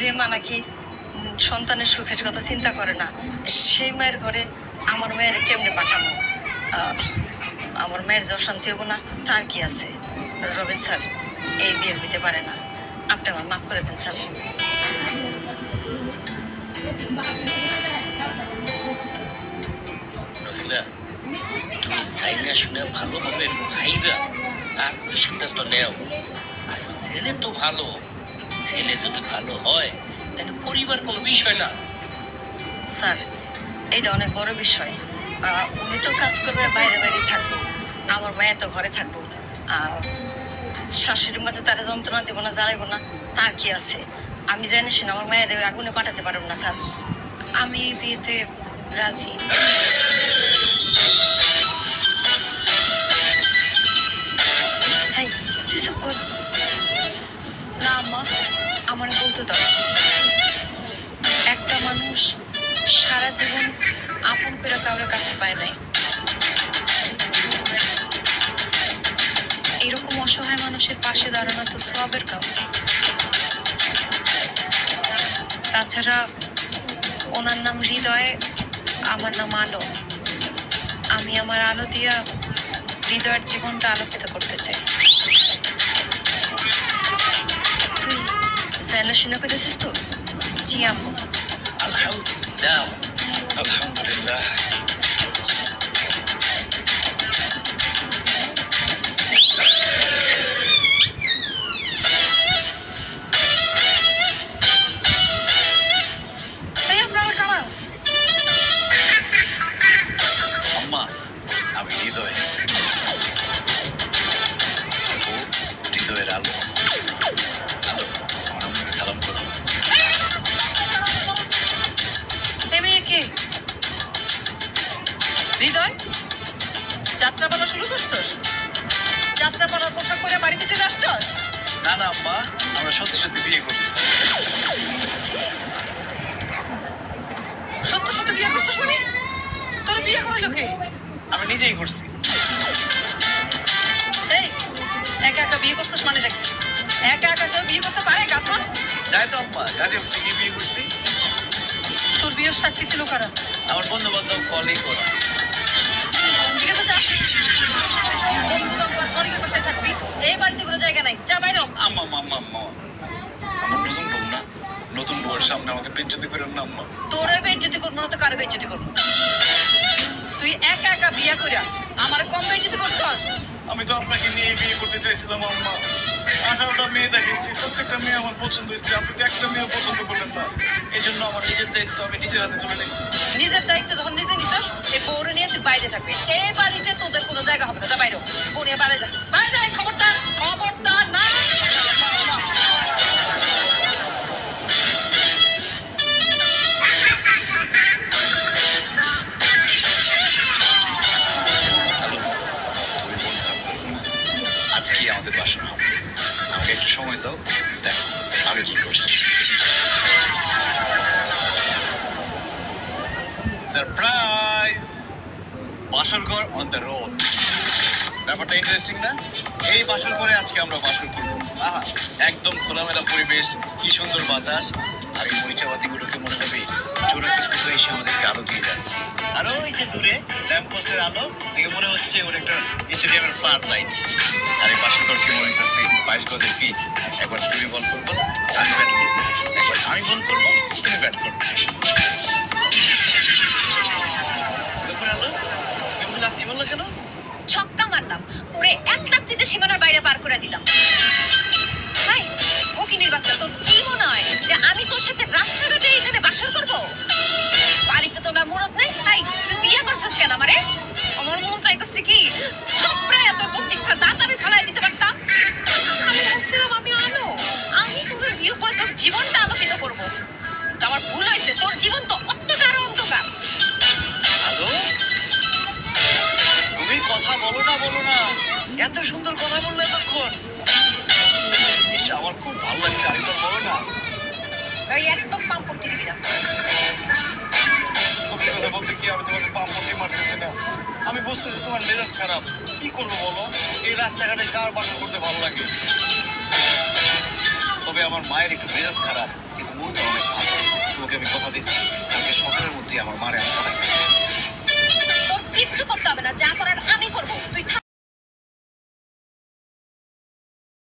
যে মা নাকি সন্তানের সুখের কথা চিন্তা করে না, সেই মায়ের ঘরে আমার মেয়ের কেমনে পাঠানো আমার মায়ের যে অশান্তি হব না, তার কি আছে? রবিন স্যার, এই বিয়ে দিতে পারে না। আপনি আমার মাফ করে দেন স্যার। তুমি চাইনা ভাইরা নেও। তো ভালো। ছেলে যদি ভালো হয় তাহলে পরিবার কোনো বিষয় না। স্যার এটা অনেক বড় বিষয়। আহ, উনি তো কাজ করবে বাইরে বাইরে থাকব। আমার মায়ের তো ঘরে থাকব। আহ, শাশুড়ির মাঝে তারা যন্ত্রণা দেবো না জ্বালাইবো না তার কি আছে? আমি জানি শুনে আমার মায়ের আগুনে পাঠাতে পারব না স্যার। আমি এই বিয়েতে রাজি। হ্যাঁ আমার বলতে দাও। একটা মানুষ সারা জীবন আপন করে কারোর কাছে পায় নাই। এরকম অসহায় মানুষের পাশে দাঁড়ানো তো সবের কাম তাছাড়া ওনার নাম হৃদয়, আমার নাম আলো। আমি আমার আলো দিয়া হৃদয়ের জীবনটা আলোকিত করতে চাই। জানা শুনে করেছিস তো? জি আম্মু। আলহামদুলিল্লাহ আলহামদুলিল্লাহ। আমি হৃদয়। হৃদয়ের আলো। হৃদয় যাত্রা যাত্রাপালা শুরু করছস? যাত্রাপালার পোশাক পরে বাড়িতে চলে আসছস না না আম্মা আমরা সত্যি সত্যি বিয়ে করছি। সত্য সত্য বিয়ে করছস মানে? তোর বিয়ে করাইলো কে? আমি নিজেই করছি। এই একা একা বিয়ে করছস মানে দেখ একা একা কেউ বিয়ে করতে পারে গাথা যাই তো আম্মা গিয়ে বিয়ে করছি। তোর বিয়ের সাক্ষী ছিল কারা? আমার বন্ধু বান্ধব কলেই করা বন্ধু বান্ধব কলিগের থাকবি। এই বাড়িতে কোনো জায়গা নাই। যা বাইরে। আম্মা আম্মা আম্মা আমার নতুন বউ না। নতুন বউয়ের সামনে আমাকে বেজ্জতি করেন না আম্মা। তোরে বেজ্জতি করব না তো কারও বেজ্জতি করব। তুই একা একা বিয়া করিয়া আমার কম বেজ্জতি করছস আমি তো আপনাকে নিয়ে বিয়ে করতে চাইছিলাম আম্মা। আঠারোটা মেয়ে দেখেছি প্রত্যেকটা মেয়ে আমার পছন্দ হয়েছে। আপনি তো একটা মেয়ে পছন্দ করলেন না। এই জন্য আমার নিজের দায়িত্ব আমি নিজের হাতে চলে নিচ্ছি। নিজের দায়িত্ব বাইরে থাকবি। এই বাড়িতে তোদের কোনো জায়গা হবে না বাইরে নিয়ে বাইরে যা। বাইরে যা খবরদার। খবরদার, না। আমাদের বাসন আমাকে একটু সময় দাও। দেখো, আমি কি করছি। সারপ্রাইজ বাসর ঘর অন দ্য রোড ব্যাপারটা ইন্টারেস্টিং না? এই বাসর ঘরে আজকে আমরা বাসর করব। আহা, একদম খোলামেলা পরিবেশ, কি সুন্দর বাতাস। আর এই মরিচাবাতিগুলোকে মনে হবে চোরা কিন্তু এসে আমাদেরকে আলো দিয়ে দেয় আর ওই যে দূরে ল্যাম্প পোস্টের আলো দেখে মনে হচ্ছে ওর একটা স্টেডিয়ামের ফ্লাড লাইট আর এই বাসর ঘর কি মনে হচ্ছে বাইশ গজের পিচ একবার তুমি বল করব, আমি ব্যাট করব। একবার আমি বল করব, তুমি ব্যাট করব। সাথে রাস্তাঘাটে এখানে বাসর করব? বাড়িতে তো মুরত নেই, তাই তুই বিয়ে করছিস কেন আমারে? আমার মন চাইতেছে কি থাপড়ায় তোর বত্রিশটা দাঁত আমি ফেলাই দিতে পারতাম? আমি ভাবছিলাম আমি আলো, আমি তোর বিয়ে করে তোর জীবনটা আলোকিত করব। আমার ভুল হয়েছে, তোর জীবন তো অন্ধকার অন্ধকার। হ্যালো তুমি কথা বলো না বলো না। এত সুন্দর কথা বললে এতক্ষণ আমার খুব ভালো সত্যি কথা বলতে কি আমি তোমাকে পা পটি মারতেছি না। আমি বুঝতেছি তোমার মেজাজ খারাপ। কি করব বলো? এই রাস্তাঘাটে কার বাসন করতে ভালো লাগে? তবে আমার মায়ের একটু মেজাজ খারাপ কিন্তু মন দিচ্ছি। কালকে সকালের মধ্যে আমার মারে আমি করতে হবে না যা করার আমি করব।